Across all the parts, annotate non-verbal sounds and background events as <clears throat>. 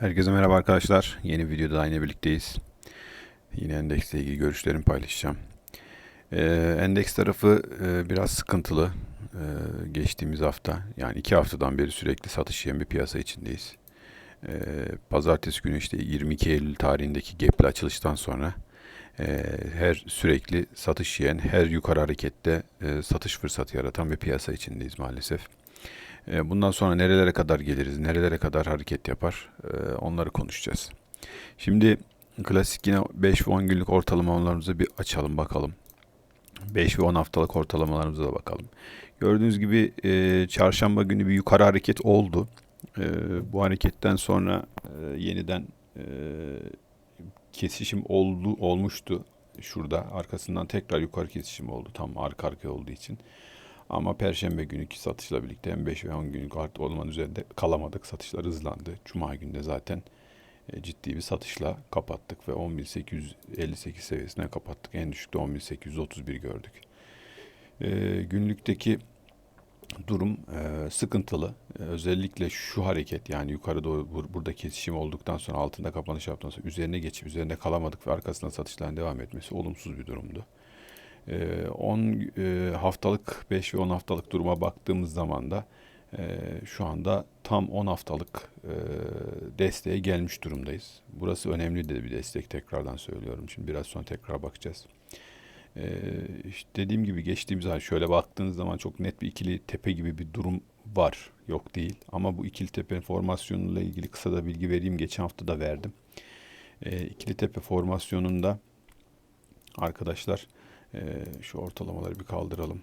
Herkese merhaba arkadaşlar. Yeni videoda yine birlikteyiz. Yine endeksle ilgili görüşlerimi paylaşacağım. Ee, endeks tarafı e, biraz sıkıntılı. Ee, geçtiğimiz hafta yani iki haftadan beri sürekli satış yiyen bir piyasa içindeyiz. Ee, pazartesi günü işte 22 Eylül tarihindeki gap'li açılıştan sonra e, her sürekli satış yiyen, her yukarı harekette e, satış fırsatı yaratan bir piyasa içindeyiz maalesef. E, Bundan sonra nerelere kadar geliriz, nerelere kadar hareket yapar e, onları konuşacağız. Şimdi klasik yine 5 ve 10 günlük ortalamalarımızı bir açalım bakalım. 5 ve 10 haftalık ortalamalarımıza da bakalım. Gördüğünüz gibi e, çarşamba günü bir yukarı hareket oldu. Bu hareketten sonra yeniden kesişim oldu olmuştu şurada. Arkasından tekrar yukarı kesişim oldu tam arka arkaya olduğu için. Ama Perşembe günkü satışla birlikte hem 5 ve 10 günlük art olmanın üzerinde kalamadık. Satışlar hızlandı. Cuma günde zaten e, ciddi bir satışla kapattık ve 10.858 seviyesine kapattık. En düşükte 10.831 gördük. E, günlükteki durum e, sıkıntılı. E, özellikle şu hareket yani yukarı doğru bur- burada kesişim olduktan sonra altında kapanış yaptıktan sonra üzerine geçip üzerinde kalamadık ve arkasından satışların devam etmesi olumsuz bir durumdu. Ee, 10 e, haftalık 5 ve 10 haftalık duruma baktığımız zaman da e, şu anda tam 10 haftalık e, desteğe gelmiş durumdayız. Burası önemli de bir destek tekrardan söylüyorum. Şimdi biraz sonra tekrar bakacağız. Ee, işte dediğim gibi geçtiğimiz ay şöyle baktığınız zaman çok net bir ikili tepe gibi bir durum var. Yok değil. Ama bu ikili tepe formasyonuyla ilgili kısa da bilgi vereyim. Geçen hafta da verdim. Ee, ikili tepe formasyonunda arkadaşlar ee, şu ortalamaları bir kaldıralım.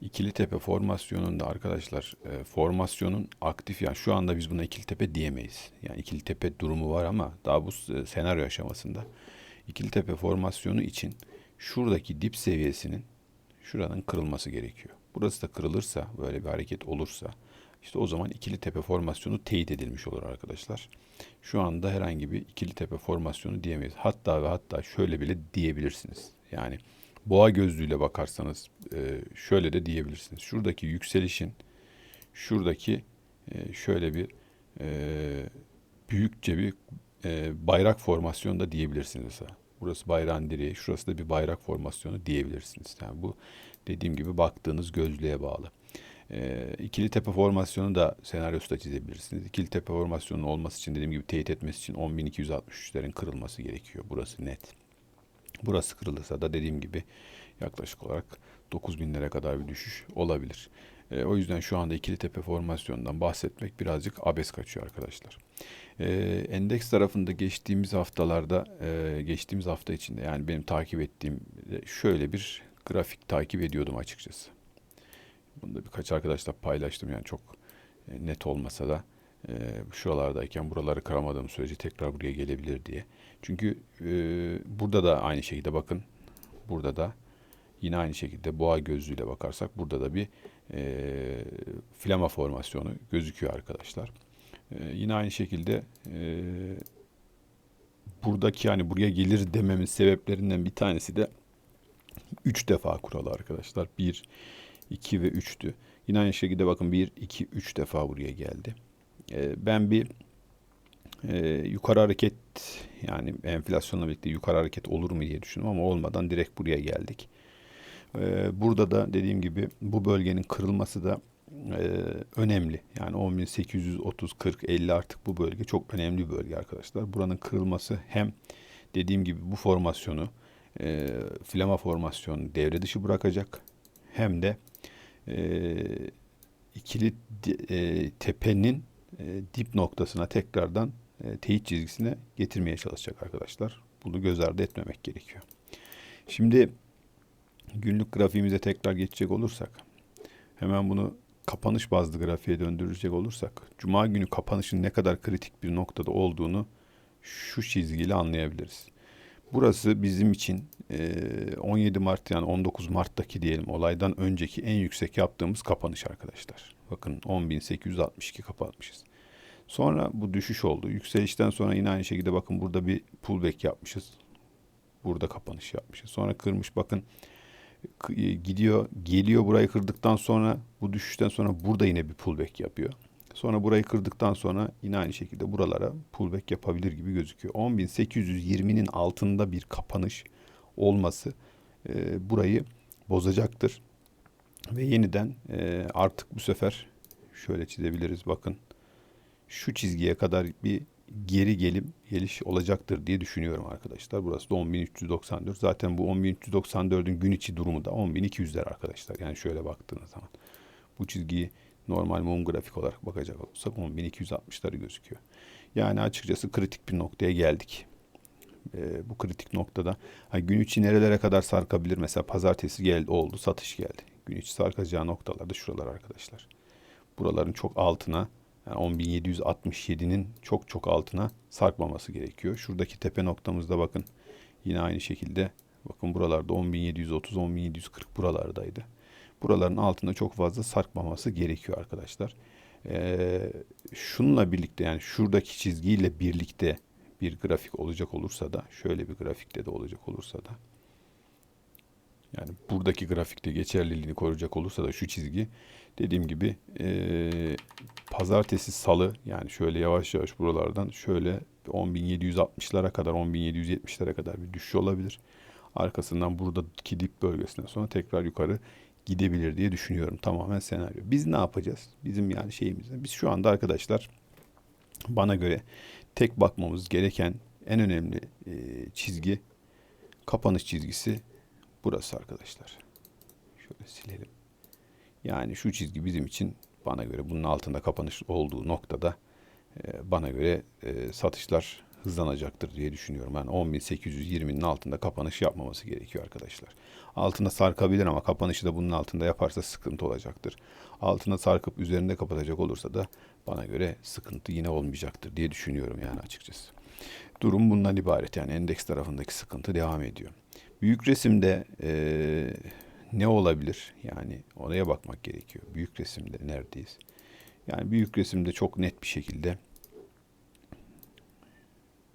İkili tepe formasyonunda arkadaşlar e, formasyonun aktif yani şu anda biz buna ikili tepe diyemeyiz. Yani ikili tepe durumu var ama daha bu e, senaryo aşamasında ikili tepe formasyonu için şuradaki dip seviyesinin şuranın kırılması gerekiyor. Burası da kırılırsa böyle bir hareket olursa işte o zaman ikili tepe formasyonu teyit edilmiş olur arkadaşlar. Şu anda herhangi bir ikili tepe formasyonu diyemeyiz. Hatta ve hatta şöyle bile diyebilirsiniz. Yani boğa gözlüğüyle bakarsanız e, şöyle de diyebilirsiniz. Şuradaki yükselişin şuradaki e, şöyle bir e, büyükçe bir bayrak formasyonu da diyebilirsiniz. mesela. Burası bayrağın direği, şurası da bir bayrak formasyonu diyebilirsiniz. Yani bu dediğim gibi baktığınız gözlüğe bağlı. E, ikili tepe formasyonu da senaryosu çizebilirsiniz. İkili tepe formasyonunun olması için dediğim gibi teyit etmesi için 10.263'lerin kırılması gerekiyor. Burası net. Burası kırılırsa da dediğim gibi yaklaşık olarak 9000'lere kadar bir düşüş olabilir. E, o yüzden şu anda ikili tepe formasyonundan bahsetmek birazcık abes kaçıyor arkadaşlar. E, endeks tarafında geçtiğimiz haftalarda, e, geçtiğimiz hafta içinde yani benim takip ettiğim e, şöyle bir grafik takip ediyordum açıkçası. Bunu da birkaç arkadaşla paylaştım yani çok e, net olmasa da e, şuralardayken buraları kıramadığım sürece tekrar buraya gelebilir diye. Çünkü e, burada da aynı şekilde bakın burada da yine aynı şekilde boğa gözlüğüyle bakarsak burada da bir e, flama formasyonu gözüküyor arkadaşlar. E, yine aynı şekilde e, buradaki yani buraya gelir dememin sebeplerinden bir tanesi de 3 defa kuralı arkadaşlar. 1, 2 ve 3'tü. Yine aynı şekilde bakın 1, 2, 3 defa buraya geldi. Ee, ben bir e, yukarı hareket yani enflasyonla birlikte yukarı hareket olur mu diye düşündüm ama olmadan direkt buraya geldik. Ee, burada da dediğim gibi bu bölgenin kırılması da e, önemli. Yani 10.830, 40, 50 artık bu bölge çok önemli bir bölge arkadaşlar. Buranın kırılması hem dediğim gibi bu formasyonu e, flama formasyonu devre dışı bırakacak hem de e, ikili e, tepenin e, dip noktasına tekrardan e, teyit çizgisine getirmeye çalışacak arkadaşlar. Bunu göz ardı etmemek gerekiyor. Şimdi günlük grafiğimize tekrar geçecek olursak hemen bunu kapanış bazlı grafiğe döndürecek olursak cuma günü kapanışın ne kadar kritik bir noktada olduğunu şu çizgiyle anlayabiliriz. Burası bizim için e, 17 Mart yani 19 Mart'taki diyelim olaydan önceki en yüksek yaptığımız kapanış arkadaşlar. Bakın 10.862 kapatmışız. Sonra bu düşüş oldu. Yükselişten sonra yine aynı şekilde bakın burada bir pullback yapmışız. Burada kapanış yapmışız. Sonra kırmış bakın e, gidiyor geliyor burayı kırdıktan sonra bu düşüşten sonra burada yine bir pullback yapıyor. Sonra burayı kırdıktan sonra yine aynı şekilde buralara pullback yapabilir gibi gözüküyor. 10.820'nin altında bir kapanış olması e, burayı bozacaktır. Ve yeniden e, artık bu sefer şöyle çizebiliriz bakın. Şu çizgiye kadar bir geri gelim geliş olacaktır diye düşünüyorum arkadaşlar. Burası da 10.394. Zaten bu 10.394'ün gün içi durumu da 10.200'ler arkadaşlar. Yani şöyle baktığınız zaman. Bu çizgiyi normal mum grafik olarak bakacak olursak 10.260'ları gözüküyor. Yani açıkçası kritik bir noktaya geldik. Ee, bu kritik noktada ha, gün içi nerelere kadar sarkabilir? Mesela pazartesi geldi oldu satış geldi. Gün içi sarkacağı noktalarda şuralar arkadaşlar. Buraların çok altına yani 10.767'nin çok çok altına sarkmaması gerekiyor. Şuradaki tepe noktamızda bakın yine aynı şekilde bakın buralarda 10.730 10.740 buralardaydı. Buraların altında çok fazla sarkmaması gerekiyor arkadaşlar. Ee, şununla birlikte yani şuradaki çizgiyle birlikte bir grafik olacak olursa da şöyle bir grafikte de olacak olursa da yani buradaki grafikte geçerliliğini koruyacak olursa da şu çizgi dediğim gibi e, pazartesi salı yani şöyle yavaş yavaş buralardan şöyle 10.760'lara kadar 10.770'lere kadar bir düşüş olabilir. Arkasından buradaki dip bölgesinden sonra tekrar yukarı gidebilir diye düşünüyorum. Tamamen senaryo. Biz ne yapacağız? Bizim yani şeyimiz. Biz şu anda arkadaşlar bana göre tek bakmamız gereken en önemli e, çizgi kapanış çizgisi burası arkadaşlar. Şöyle silelim. Yani şu çizgi bizim için bana göre bunun altında kapanış olduğu noktada e, bana göre e, satışlar hızlanacaktır diye düşünüyorum. Yani 10.820'nin altında kapanış yapmaması gerekiyor arkadaşlar. Altına sarkabilir ama kapanışı da bunun altında yaparsa sıkıntı olacaktır. Altına sarkıp üzerinde kapatacak olursa da bana göre sıkıntı yine olmayacaktır diye düşünüyorum yani açıkçası. Durum bundan ibaret yani endeks tarafındaki sıkıntı devam ediyor. Büyük resimde ee, ne olabilir? Yani oraya bakmak gerekiyor. Büyük resimde neredeyiz? Yani büyük resimde çok net bir şekilde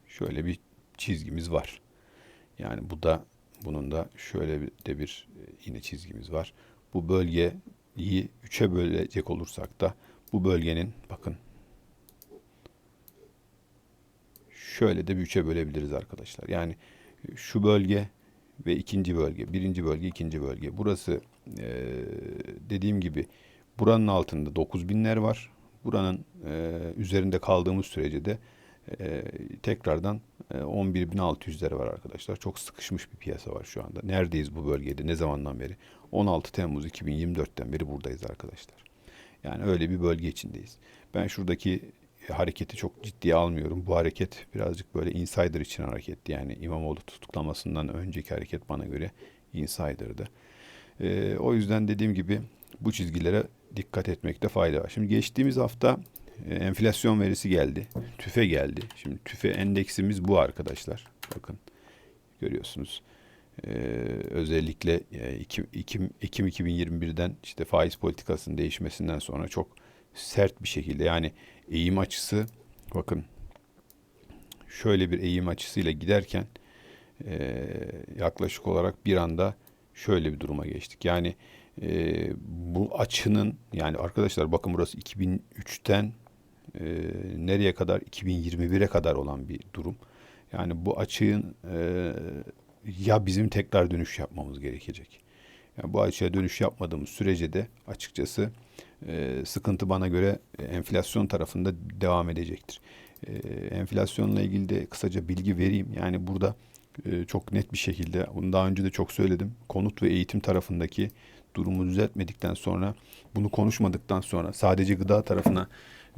şöyle bir çizgimiz var. Yani bu da bunun da şöyle de bir e, yine çizgimiz var. Bu bölgeyi üçe bölecek olursak da bu bölgenin bakın şöyle de bir üçe bölebiliriz arkadaşlar. Yani şu bölge ve ikinci bölge, birinci bölge, ikinci bölge. Burası e, dediğim gibi buranın altında 9000'ler var. Buranın e, üzerinde kaldığımız sürece de e, tekrardan e, 11.600'lere var arkadaşlar. Çok sıkışmış bir piyasa var şu anda. Neredeyiz bu bölgede? Ne zamandan beri? 16 Temmuz 2024'ten beri buradayız arkadaşlar. Yani öyle bir bölge içindeyiz. Ben şuradaki hareketi çok ciddiye almıyorum. Bu hareket birazcık böyle insider için hareketti. Yani İmamoğlu tutuklamasından önceki hareket bana göre insider'dı. Ee, o yüzden dediğim gibi bu çizgilere dikkat etmekte fayda var. Şimdi geçtiğimiz hafta e, enflasyon verisi geldi. TÜFE geldi. Şimdi TÜFE endeksimiz bu arkadaşlar. Bakın görüyorsunuz. Ee, özellikle e, Ekim, Ekim, Ekim 2021'den işte faiz politikasının değişmesinden sonra çok sert bir şekilde yani eğim açısı bakın şöyle bir eğim açısıyla giderken e, yaklaşık olarak bir anda şöyle bir duruma geçtik. Yani e, bu açının yani arkadaşlar bakın burası 2003'ten e, nereye kadar 2021'e kadar olan bir durum. Yani bu açığın e, ya bizim tekrar dönüş yapmamız gerekecek. Yani bu açıya dönüş yapmadığımız sürece de açıkçası e, sıkıntı bana göre e, enflasyon tarafında devam edecektir. E, enflasyonla ilgili de kısaca bilgi vereyim. Yani burada e, çok net bir şekilde, bunu daha önce de çok söyledim. Konut ve eğitim tarafındaki durumu düzeltmedikten sonra, bunu konuşmadıktan sonra sadece gıda tarafına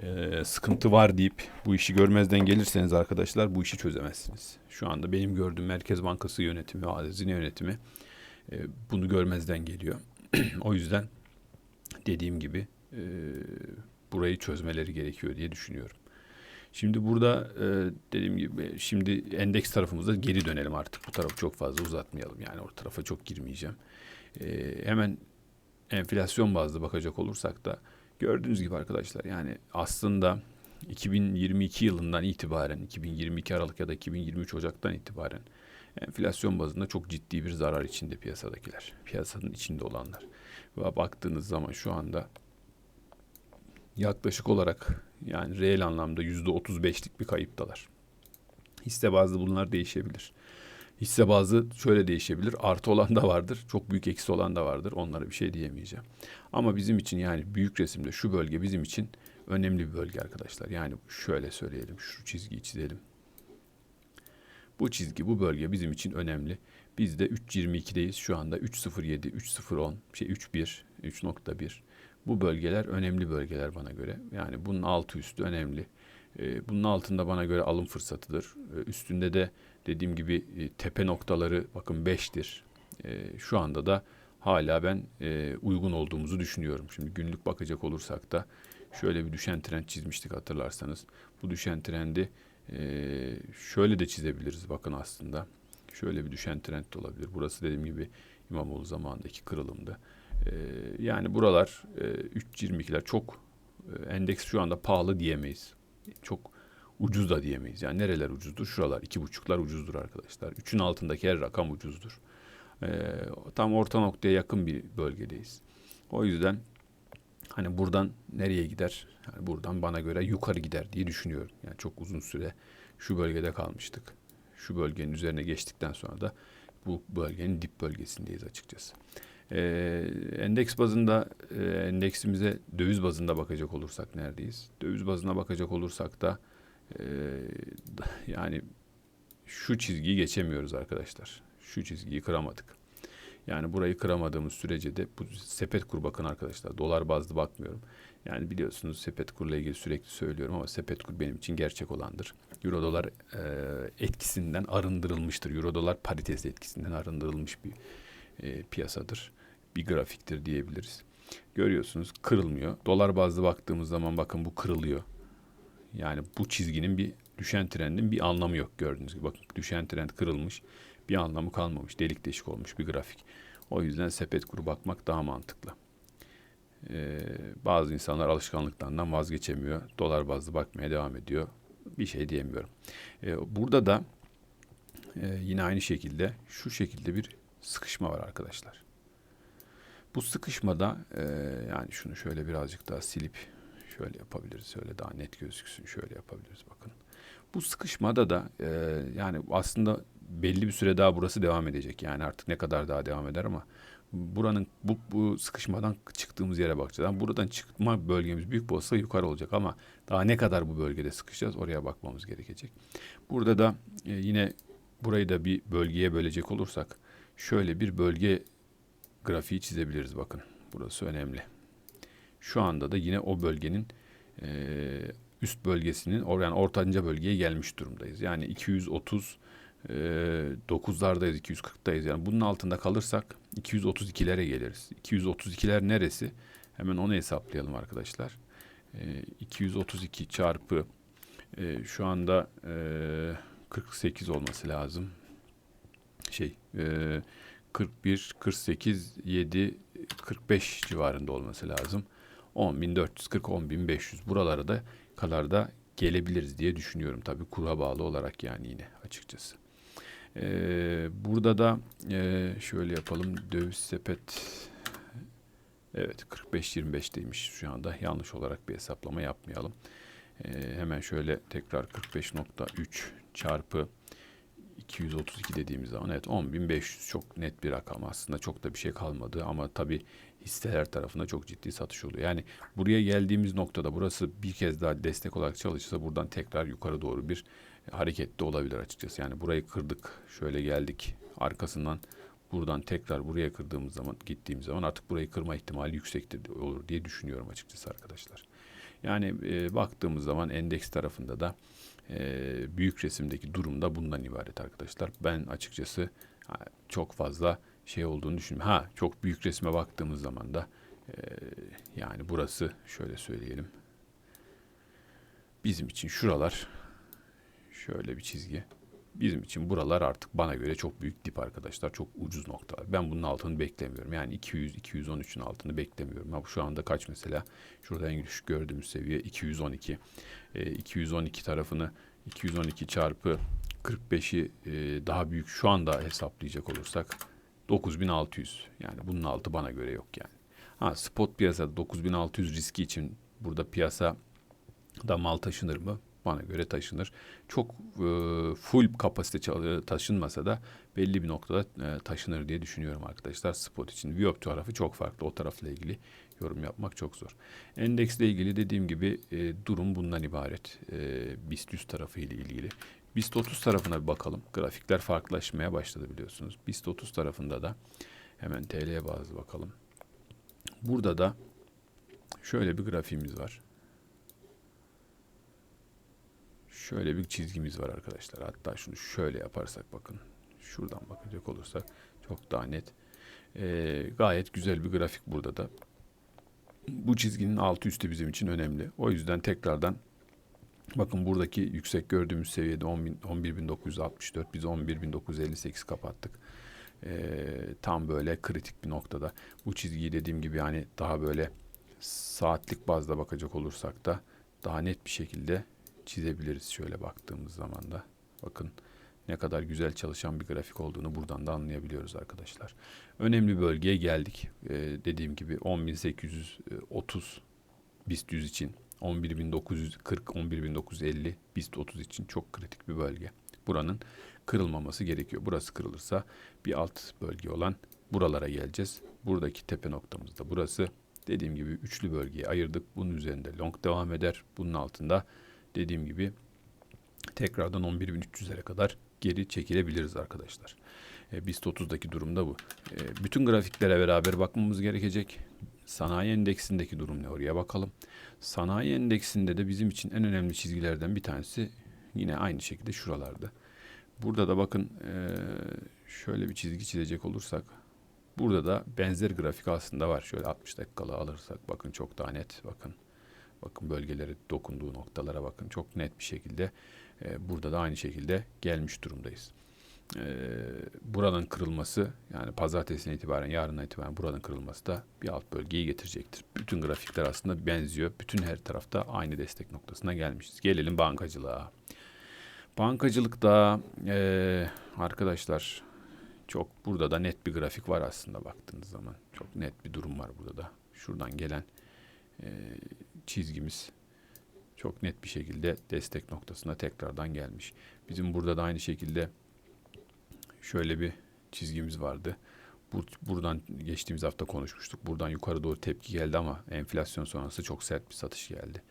e, sıkıntı var deyip bu işi görmezden gelirseniz arkadaşlar bu işi çözemezsiniz. Şu anda benim gördüğüm Merkez Bankası yönetimi hazine yönetimi bunu görmezden geliyor. <clears throat> o yüzden dediğim gibi e, burayı çözmeleri gerekiyor diye düşünüyorum. Şimdi burada e, dediğim gibi şimdi endeks tarafımızda geri dönelim artık. Bu tarafı çok fazla uzatmayalım. Yani o tarafa çok girmeyeceğim. E, hemen enflasyon bazlı bakacak olursak da gördüğünüz gibi arkadaşlar yani aslında 2022 yılından itibaren 2022 Aralık ya da 2023 Ocak'tan itibaren enflasyon bazında çok ciddi bir zarar içinde piyasadakiler. Piyasanın içinde olanlar. Ve baktığınız zaman şu anda yaklaşık olarak yani reel anlamda %35'lik bir kayıptalar. Hisse bazlı bunlar değişebilir. Hisse bazlı şöyle değişebilir. Artı olan da vardır. Çok büyük eksi olan da vardır. Onlara bir şey diyemeyeceğim. Ama bizim için yani büyük resimde şu bölge bizim için önemli bir bölge arkadaşlar. Yani şöyle söyleyelim. Şu çizgiyi çizelim. Bu çizgi, bu bölge bizim için önemli. Biz de 3.22'deyiz şu anda. 3.07, 3.010, şey 3.1, 3.1. Bu bölgeler önemli bölgeler bana göre. Yani bunun altı üstü önemli. Ee, bunun altında bana göre alım fırsatıdır. Ee, üstünde de dediğim gibi e, tepe noktaları bakın 5'tir. Ee, şu anda da hala ben e, uygun olduğumuzu düşünüyorum. Şimdi günlük bakacak olursak da şöyle bir düşen trend çizmiştik hatırlarsanız. Bu düşen trendi e, şöyle de çizebiliriz bakın aslında. Şöyle bir düşen trend de olabilir. Burası dediğim gibi İmamoğlu zamanındaki kırılımdı. E, yani buralar e, 3.22'ler çok e, endeks şu anda pahalı diyemeyiz. Çok ucuz da diyemeyiz. Yani nereler ucuzdur? Şuralar iki buçuklar ucuzdur arkadaşlar. Üçün altındaki her rakam ucuzdur. E, tam orta noktaya yakın bir bölgedeyiz. O yüzden hani buradan nereye gider? Yani buradan bana göre yukarı gider diye düşünüyorum. Yani çok uzun süre şu bölgede kalmıştık. Şu bölgenin üzerine geçtikten sonra da bu bölgenin dip bölgesindeyiz açıkçası. Ee, endeks bazında e, endeksimize döviz bazında bakacak olursak neredeyiz? Döviz bazına bakacak olursak da e, yani şu çizgiyi geçemiyoruz arkadaşlar. Şu çizgiyi kıramadık. Yani burayı kıramadığımız sürece de bu sepet kur bakın arkadaşlar. Dolar bazlı bakmıyorum. Yani biliyorsunuz sepet kurla ilgili sürekli söylüyorum ama sepet kur benim için gerçek olandır. Euro dolar e, etkisinden arındırılmıştır. Euro dolar paritesi etkisinden arındırılmış bir e, piyasadır. Bir grafiktir diyebiliriz. Görüyorsunuz kırılmıyor. Dolar bazlı baktığımız zaman bakın bu kırılıyor. Yani bu çizginin bir düşen trendin bir anlamı yok gördüğünüz gibi. Bakın düşen trend kırılmış. Bir anlamı kalmamış. Delik deşik olmuş bir grafik. O yüzden sepet kuru bakmak daha mantıklı. Ee, bazı insanlar alışkanlıklarından vazgeçemiyor. Dolar bazlı bakmaya devam ediyor. Bir şey diyemiyorum. Ee, burada da e, yine aynı şekilde şu şekilde bir sıkışma var arkadaşlar. Bu sıkışmada e, yani şunu şöyle birazcık daha silip şöyle yapabiliriz. Şöyle daha net gözüksün. Şöyle yapabiliriz bakın. Bu sıkışmada da e, yani aslında belli bir süre daha burası devam edecek. Yani artık ne kadar daha devam eder ama buranın bu, bu sıkışmadan çıktığımız yere bakacağız. Yani buradan çıkma bölgemiz büyük olsa yukarı olacak ama daha ne kadar bu bölgede sıkışacağız oraya bakmamız gerekecek. Burada da e, yine burayı da bir bölgeye bölecek olursak şöyle bir bölge grafiği çizebiliriz bakın. Burası önemli. Şu anda da yine o bölgenin e, üst bölgesinin yani ortanca bölgeye gelmiş durumdayız. Yani 230 e, 9'lardayız, 240'dayız. Yani bunun altında kalırsak 232'lere geliriz. 232'ler neresi? Hemen onu hesaplayalım arkadaşlar. E, 232 çarpı e, şu anda e, 48 olması lazım. Şey e, 41, 48, 7, 45 civarında olması lazım. 10.440, 10.500 buralara da kadar da gelebiliriz diye düşünüyorum. Tabi kura bağlı olarak yani yine açıkçası. Ee, burada da e, şöyle yapalım. Döviz sepet evet 45-25'teymiş şu anda. Yanlış olarak bir hesaplama yapmayalım. Ee, hemen şöyle tekrar 45.3 çarpı 232 dediğimiz zaman evet 10.500 çok net bir rakam aslında çok da bir şey kalmadı ama tabi hisseler tarafında çok ciddi satış oluyor. Yani buraya geldiğimiz noktada burası bir kez daha destek olarak çalışırsa buradan tekrar yukarı doğru bir hareket de olabilir açıkçası. Yani burayı kırdık şöyle geldik arkasından buradan tekrar buraya kırdığımız zaman gittiğimiz zaman artık burayı kırma ihtimali yüksektir olur diye düşünüyorum açıkçası arkadaşlar. Yani e, baktığımız zaman endeks tarafında da e, büyük resimdeki durum da bundan ibaret arkadaşlar. Ben açıkçası çok fazla şey olduğunu düşünüyorum. Ha çok büyük resme baktığımız zaman da e, yani burası şöyle söyleyelim. Bizim için şuralar şöyle bir çizgi. Bizim için buralar artık bana göre çok büyük dip arkadaşlar. Çok ucuz noktalar. Ben bunun altını beklemiyorum. Yani 200-213'ün altını beklemiyorum. Ha, şu anda kaç mesela? Şurada en düşük gördüğümüz seviye 212. E, 212 tarafını 212 çarpı 45'i e, daha büyük şu anda hesaplayacak olursak 9600. Yani bunun altı bana göre yok yani. Ha spot piyasada 9600 riski için burada piyasa da mal taşınır mı? Bana göre taşınır. Çok e, full kapasite taşınmasa da belli bir noktada e, taşınır diye düşünüyorum arkadaşlar spot için. Viyop tarafı çok farklı. O tarafla ilgili yorum yapmak çok zor. Endeksle ilgili dediğim gibi e, durum bundan ibaret. E, BIST 100 tarafı ile ilgili. BIST 30 tarafına bir bakalım. Grafikler farklılaşmaya başladı biliyorsunuz. BIST 30 tarafında da hemen TL'ye bazı bakalım. Burada da şöyle bir grafiğimiz var. Şöyle bir çizgimiz var arkadaşlar. Hatta şunu şöyle yaparsak bakın. Şuradan bakacak olursak çok daha net. Ee, gayet güzel bir grafik burada da. Bu çizginin altı üstü bizim için önemli. O yüzden tekrardan bakın buradaki yüksek gördüğümüz seviyede 10.000 11.964 biz 11.958 kapattık. Ee, tam böyle kritik bir noktada. Bu çizgiyi dediğim gibi yani daha böyle saatlik bazda bakacak olursak da daha net bir şekilde çizebiliriz şöyle baktığımız zaman da. Bakın ne kadar güzel çalışan bir grafik olduğunu buradan da anlayabiliyoruz arkadaşlar. Önemli bölgeye geldik. Ee, dediğim gibi 10.830 BIST 100 için 11.940, 11.950 BIST 30 için çok kritik bir bölge. Buranın kırılmaması gerekiyor. Burası kırılırsa bir alt bölge olan buralara geleceğiz. Buradaki tepe noktamız da burası. Dediğim gibi üçlü bölgeye ayırdık. Bunun üzerinde long devam eder. Bunun altında dediğim gibi tekrardan 11.300'lere kadar geri çekilebiliriz arkadaşlar. E, BIST 30'daki durumda bu. E, bütün grafiklere beraber bakmamız gerekecek. Sanayi endeksindeki durum ne oraya bakalım. Sanayi endeksinde de bizim için en önemli çizgilerden bir tanesi yine aynı şekilde şuralarda. Burada da bakın e, şöyle bir çizgi çizecek olursak burada da benzer grafik aslında var. Şöyle 60 dakikalı alırsak bakın çok daha net bakın. Bakın bölgelere dokunduğu noktalara bakın. Çok net bir şekilde e, burada da aynı şekilde gelmiş durumdayız. E, buranın kırılması yani pazartesine itibaren yarından itibaren buranın kırılması da bir alt bölgeyi getirecektir. Bütün grafikler aslında benziyor. Bütün her tarafta aynı destek noktasına gelmişiz. Gelelim bankacılığa. Bankacılıkta e, arkadaşlar çok burada da net bir grafik var aslında baktığınız zaman. Çok net bir durum var burada da. Şuradan gelen e, çizgimiz çok net bir şekilde destek noktasına tekrardan gelmiş. Bizim burada da aynı şekilde şöyle bir çizgimiz vardı. Bur- buradan geçtiğimiz hafta konuşmuştuk. Buradan yukarı doğru tepki geldi ama enflasyon sonrası çok sert bir satış geldi.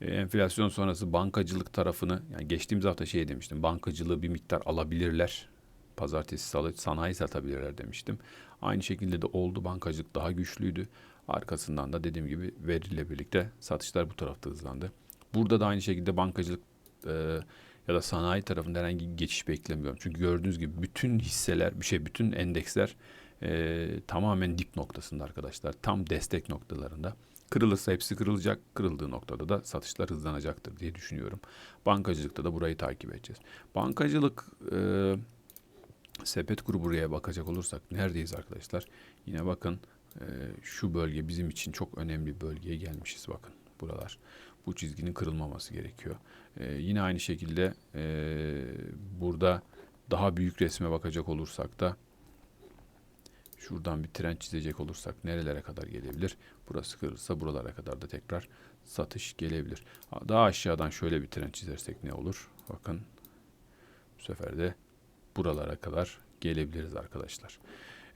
E, enflasyon sonrası bankacılık tarafını yani geçtiğimiz hafta şey demiştim. Bankacılığı bir miktar alabilirler. Pazartesi salı sanayi satabilirler demiştim. Aynı şekilde de oldu. Bankacılık daha güçlüydü. Arkasından da dediğim gibi veriyle birlikte satışlar bu tarafta hızlandı. Burada da aynı şekilde bankacılık e, ya da sanayi tarafında herhangi bir geçiş beklemiyorum. Çünkü gördüğünüz gibi bütün hisseler, bir şey bütün endeksler e, tamamen dip noktasında arkadaşlar. Tam destek noktalarında. Kırılırsa hepsi kırılacak. Kırıldığı noktada da satışlar hızlanacaktır diye düşünüyorum. Bankacılıkta da burayı takip edeceğiz. Bankacılık e, sepet grubu buraya bakacak olursak neredeyiz arkadaşlar? Yine bakın e, şu bölge bizim için çok önemli bir bölgeye gelmişiz bakın buralar. Bu çizginin kırılmaması gerekiyor. E, yine aynı şekilde e, burada daha büyük resme bakacak olursak da şuradan bir trend çizecek olursak nerelere kadar gelebilir? Burası kırılsa buralara kadar da tekrar satış gelebilir. Daha aşağıdan şöyle bir trend çizersek ne olur? Bakın bu sefer de buralara kadar gelebiliriz arkadaşlar.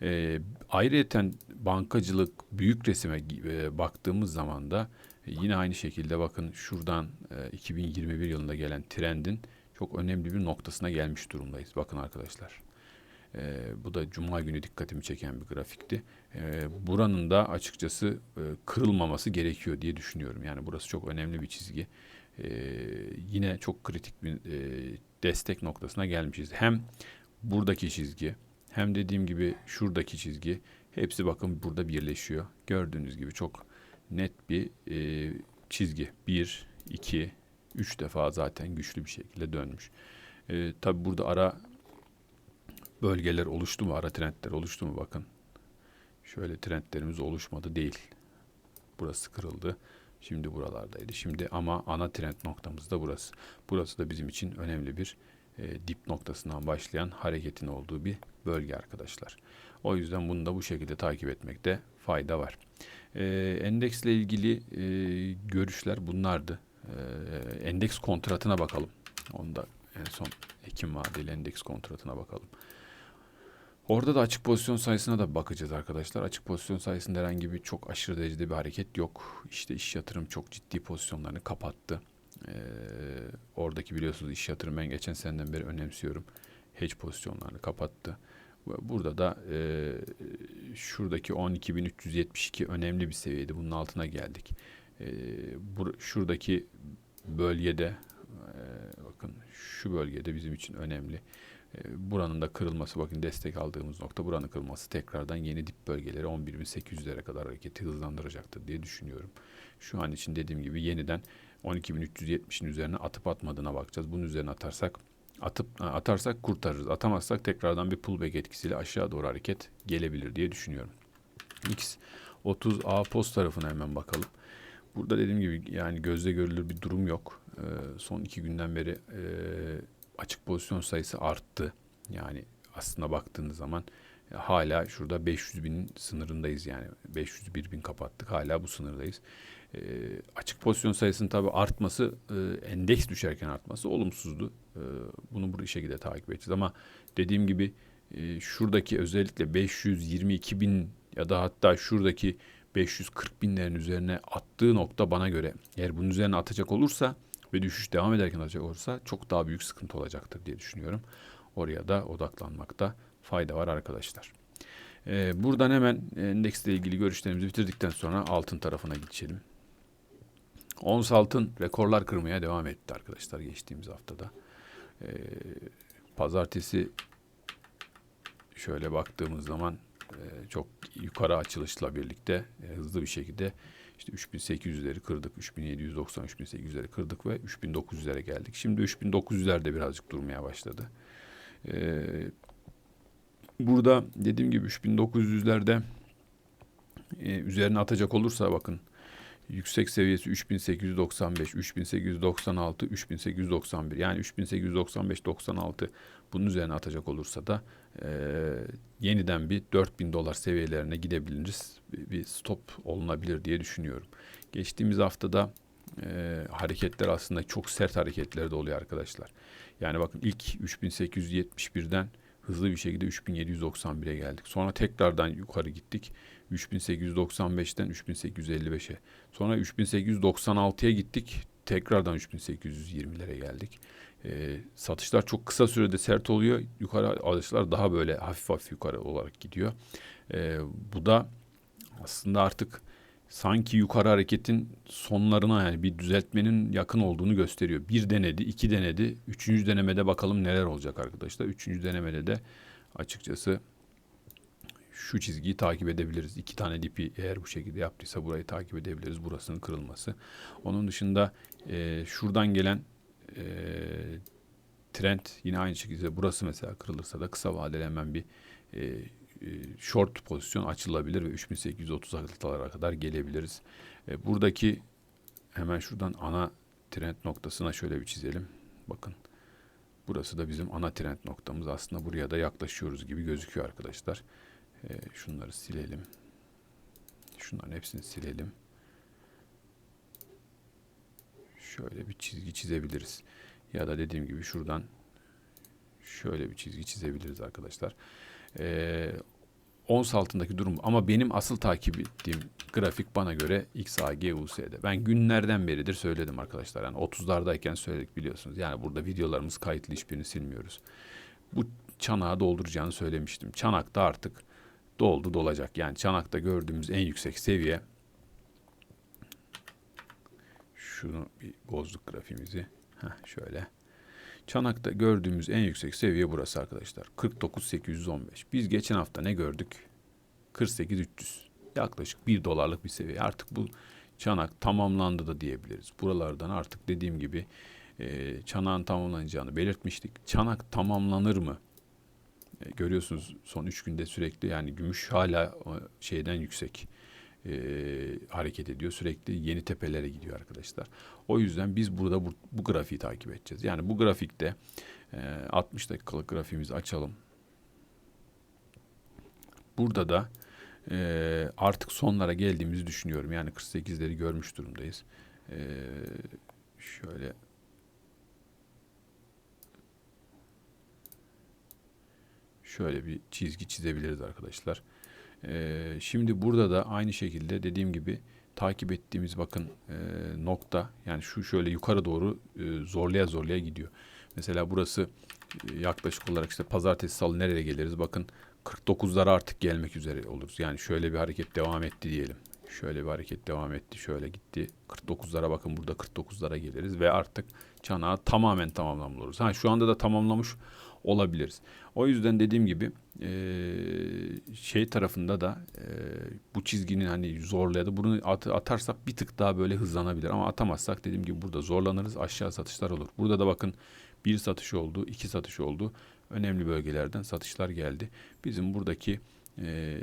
E, ayrıyeten bankacılık büyük resime e, baktığımız zaman da e, yine aynı şekilde bakın şuradan e, 2021 yılında gelen trendin çok önemli bir noktasına gelmiş durumdayız. Bakın arkadaşlar. E, bu da cuma günü dikkatimi çeken bir grafikti. E, buranın da açıkçası e, kırılmaması gerekiyor diye düşünüyorum. Yani burası çok önemli bir çizgi. E, yine çok kritik bir e, destek noktasına gelmişiz. Hem buradaki çizgi hem dediğim gibi şuradaki çizgi hepsi bakın burada birleşiyor. Gördüğünüz gibi çok net bir e, çizgi. 1, 2, 3 defa zaten güçlü bir şekilde dönmüş. E, Tabi burada ara bölgeler oluştu mu? Ara trendler oluştu mu? Bakın. Şöyle trendlerimiz oluşmadı değil. Burası kırıldı. Şimdi buralardaydı. Şimdi ama ana trend noktamız da burası. Burası da bizim için önemli bir e, dip noktasından başlayan hareketin olduğu bir bölge arkadaşlar. O yüzden bunu da bu şekilde takip etmekte fayda var. E, endeksle ilgili e, görüşler bunlardı. E, endeks kontratına bakalım. Onda en son Ekim vadeli endeks kontratına bakalım. Orada da açık pozisyon sayısına da bakacağız arkadaşlar. Açık pozisyon sayısında herhangi bir çok aşırı derecede bir hareket yok. İşte iş yatırım çok ciddi pozisyonlarını kapattı. Ee, oradaki biliyorsunuz iş yatırım ben geçen seneden beri önemsiyorum. Hedge pozisyonlarını kapattı. Burada da e, şuradaki 12.372 önemli bir seviyeydi. Bunun altına geldik. E, bur- şuradaki bölgede e, bakın şu bölgede bizim için önemli. E, buranın da kırılması bakın destek aldığımız nokta buranın kırılması tekrardan yeni dip bölgeleri 11.800'lere kadar hareketi hızlandıracaktır diye düşünüyorum. Şu an için dediğim gibi yeniden 12.370'in üzerine atıp atmadığına bakacağız. Bunun üzerine atarsak atıp atarsak kurtarırız. Atamazsak tekrardan bir pullback etkisiyle aşağı doğru hareket gelebilir diye düşünüyorum. X 30 A post tarafına hemen bakalım. Burada dediğim gibi yani gözle görülür bir durum yok. Ee, son iki günden beri e, açık pozisyon sayısı arttı. Yani aslında baktığınız zaman e, hala şurada 500 binin sınırındayız yani 501 bin kapattık hala bu sınırdayız. E, açık pozisyon sayısının tabi artması e, endeks düşerken artması olumsuzdu. E, bunu bu şekilde takip edeceğiz ama dediğim gibi e, şuradaki özellikle 522 bin ya da hatta şuradaki 540 binlerin üzerine attığı nokta bana göre eğer bunun üzerine atacak olursa ve düşüş devam ederken atacak olursa çok daha büyük sıkıntı olacaktır diye düşünüyorum. Oraya da odaklanmakta fayda var arkadaşlar. Ee, buradan hemen endeksle ilgili görüşlerimizi bitirdikten sonra altın tarafına geçelim. Ons altın rekorlar kırmaya devam etti arkadaşlar geçtiğimiz haftada. Ee, pazartesi şöyle baktığımız zaman e, çok yukarı açılışla birlikte e, hızlı bir şekilde işte 3800'leri kırdık, 3790, 3800'leri kırdık ve 3900'lere geldik. Şimdi 3900'lerde birazcık durmaya başladı. Ee, burada dediğim gibi 3900'lerde e, üzerine atacak olursa bakın yüksek seviyesi 3895, 3896, 3891 yani 3895 96 bunun üzerine atacak olursa da e, yeniden bir 4000 dolar seviyelerine gidebiliriz. Bir, stop olunabilir diye düşünüyorum. Geçtiğimiz haftada e, hareketler aslında çok sert hareketler de oluyor arkadaşlar. Yani bakın ilk 3871'den hızlı bir şekilde 3791'e geldik. Sonra tekrardan yukarı gittik. 3895'ten 3855'e. Sonra 3896'ya gittik. Tekrardan 3820'lere geldik. E, satışlar çok kısa sürede sert oluyor. Yukarı alışlar daha böyle hafif hafif yukarı olarak gidiyor. E, bu da aslında artık sanki yukarı hareketin sonlarına yani bir düzeltmenin yakın olduğunu gösteriyor. Bir denedi, iki denedi. Üçüncü denemede bakalım neler olacak arkadaşlar. Üçüncü denemede de açıkçası şu çizgiyi takip edebiliriz. İki tane dipi eğer bu şekilde yaptıysa burayı takip edebiliriz. Burasının kırılması. Onun dışında e, şuradan gelen e, trend yine aynı şekilde burası mesela kırılırsa da kısa vadeli hemen bir e, short pozisyon açılabilir ve 3830'lara kadar gelebiliriz. E, buradaki hemen şuradan ana trend noktasına şöyle bir çizelim. Bakın. Burası da bizim ana trend noktamız. Aslında buraya da yaklaşıyoruz gibi gözüküyor arkadaşlar. E, şunları silelim. Şunların hepsini silelim. Şöyle bir çizgi çizebiliriz. Ya da dediğim gibi şuradan şöyle bir çizgi çizebiliriz arkadaşlar. Ee, ons altındaki durum ama benim asıl takip ettiğim grafik bana göre XAG USD. Ben günlerden beridir söyledim arkadaşlar. Yani 30'lardayken söyledik biliyorsunuz. Yani burada videolarımız kayıtlı hiçbirini silmiyoruz. Bu çanağı dolduracağını söylemiştim. Çanak da artık doldu dolacak. Yani çanakta gördüğümüz en yüksek seviye şunu bir bozduk grafiğimizi. Heh, şöyle. Çanak'ta gördüğümüz en yüksek seviye burası arkadaşlar. 49.815. Biz geçen hafta ne gördük? 48.300. Yaklaşık 1 dolarlık bir seviye. Artık bu çanak tamamlandı da diyebiliriz. Buralardan artık dediğim gibi e, çanağın tamamlanacağını belirtmiştik. Çanak tamamlanır mı? E, görüyorsunuz son 3 günde sürekli yani gümüş hala şeyden yüksek e, hareket ediyor. Sürekli yeni tepelere gidiyor arkadaşlar. O yüzden biz burada bu, bu grafiği takip edeceğiz. Yani bu grafikte e, 60 dakikalık grafiğimizi açalım. Burada da e, artık sonlara geldiğimizi düşünüyorum. Yani 48'leri görmüş durumdayız. E, şöyle şöyle bir çizgi çizebiliriz arkadaşlar. E, şimdi burada da aynı şekilde dediğim gibi takip ettiğimiz bakın e, nokta yani şu şöyle yukarı doğru e, zorlaya zorlaya gidiyor. Mesela burası e, yaklaşık olarak işte pazartesi salı nereye geliriz? Bakın 49'lara artık gelmek üzere oluruz. Yani şöyle bir hareket devam etti diyelim. Şöyle bir hareket devam etti. Şöyle gitti. 49'lara bakın burada 49'lara geliriz ve artık çanağı tamamen tamamlamış oluruz. Ha şu anda da tamamlamış olabiliriz. O yüzden dediğim gibi eee, şey tarafında da eee, bu çizginin hani zorlayadı bunu at- atarsak bir tık daha böyle hızlanabilir ama atamazsak dediğim gibi burada zorlanırız aşağı satışlar olur. Burada da bakın bir satış oldu, iki satış oldu. Önemli bölgelerden satışlar geldi. Bizim buradaki eee,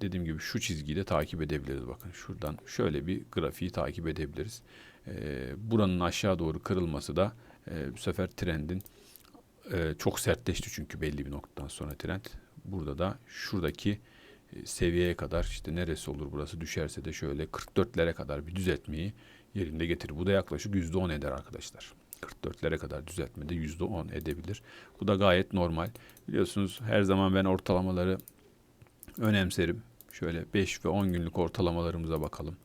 dediğim gibi şu çizgiyi de takip edebiliriz. Bakın şuradan şöyle bir grafiği takip edebiliriz. Eee, buranın aşağı doğru kırılması da eee, bu sefer trendin eee, çok sertleşti çünkü belli bir noktadan sonra trend. Burada da şuradaki e, seviyeye kadar işte neresi olur burası düşerse de şöyle 44'lere kadar bir düzeltmeyi yerinde getirir. Bu da yaklaşık %10 eder arkadaşlar. 44'lere kadar düzeltmede %10 edebilir. Bu da gayet normal. Biliyorsunuz her zaman ben ortalamaları önemserim. Şöyle 5 ve 10 günlük ortalamalarımıza bakalım.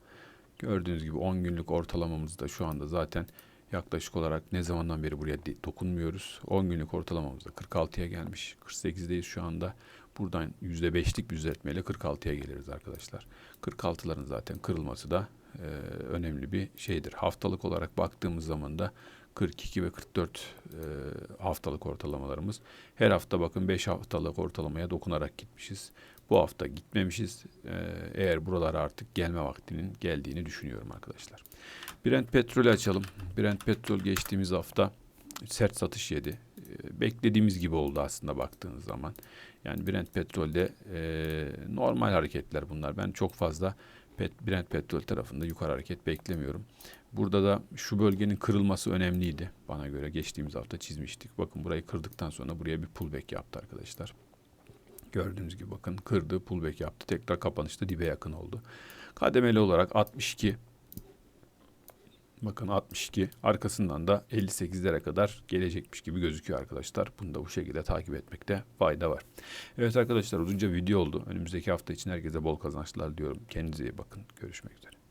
Gördüğünüz gibi 10 günlük ortalamamız da şu anda zaten yaklaşık olarak ne zamandan beri buraya dokunmuyoruz. 10 günlük ortalamamız da 46'ya gelmiş. 48'deyiz şu anda. Buradan %5'lik bir düzeltmeyle 46'ya geliriz arkadaşlar. 46'ların zaten kırılması da e, önemli bir şeydir. Haftalık olarak baktığımız zaman da 42 ve 44 e, haftalık ortalamalarımız. Her hafta bakın 5 haftalık ortalamaya dokunarak gitmişiz. Bu hafta gitmemişiz. E, eğer buralara artık gelme vaktinin geldiğini düşünüyorum arkadaşlar. Brent petrolü açalım. Brent petrol geçtiğimiz hafta sert satış yedi. E, beklediğimiz gibi oldu aslında baktığınız zaman. Yani Brent petrolde e, normal hareketler bunlar. Ben çok fazla Brent petrol tarafında yukarı hareket beklemiyorum. Burada da şu bölgenin kırılması önemliydi bana göre. Geçtiğimiz hafta çizmiştik. Bakın burayı kırdıktan sonra buraya bir pullback yaptı arkadaşlar. Gördüğünüz gibi bakın kırdı, pullback yaptı. Tekrar kapanışta dibe yakın oldu. Kademeli olarak 62 Bakın 62 arkasından da 58'lere kadar gelecekmiş gibi gözüküyor arkadaşlar. Bunu da bu şekilde takip etmekte fayda var. Evet arkadaşlar uzunca video oldu. Önümüzdeki hafta için herkese bol kazançlar diyorum. Kendinize iyi bakın. Görüşmek üzere.